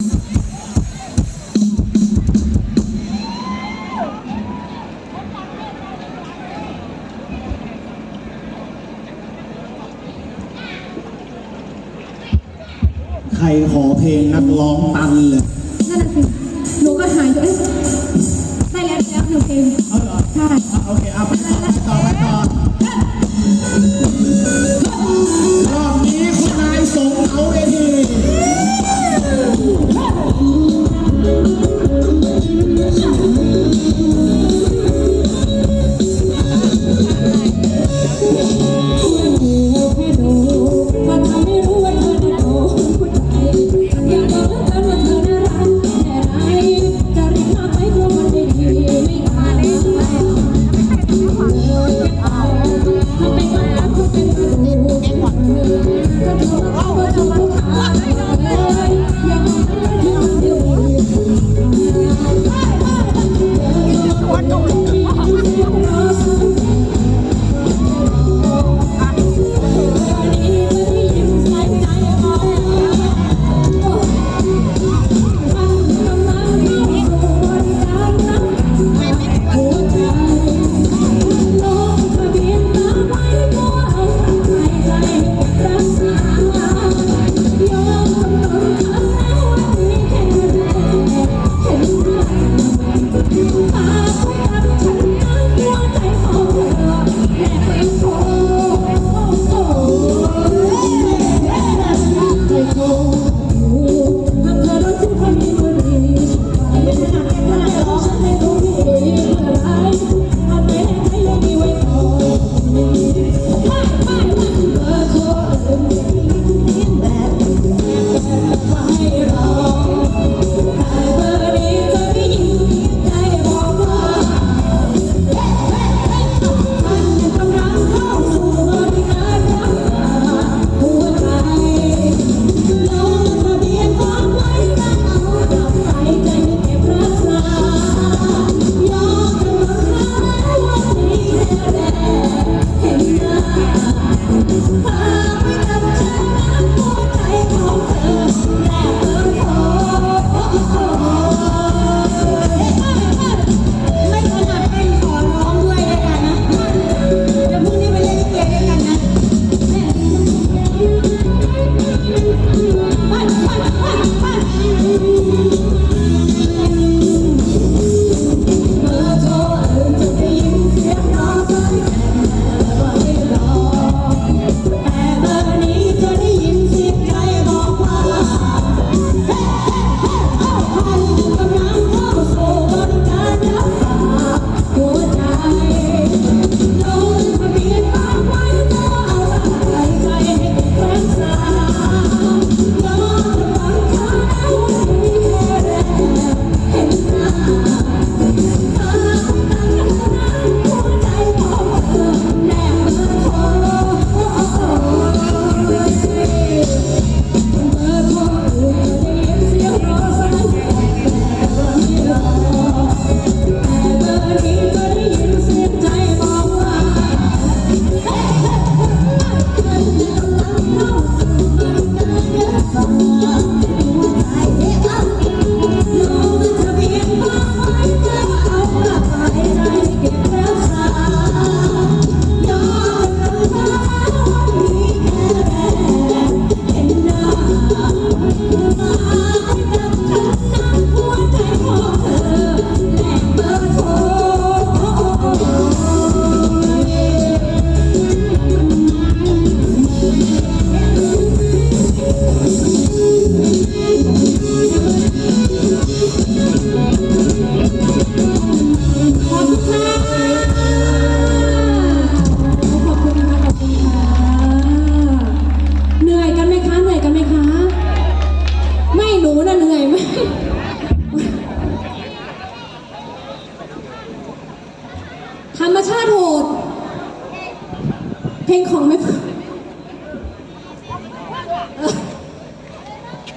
ใครขอเพลงนักร้องตันเลยนั่นแหะสิหนูก็หายอยู่เอ้ยได้แล้วได้แล้วหนูเพลงเอาเหรอใช่โอเคเอาไปต่อไปต่อรอบนี้คุณนายสงเอาเอง เพลงของแม่พึ่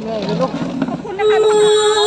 เหนื่อยลูกขอบคุณนะคะ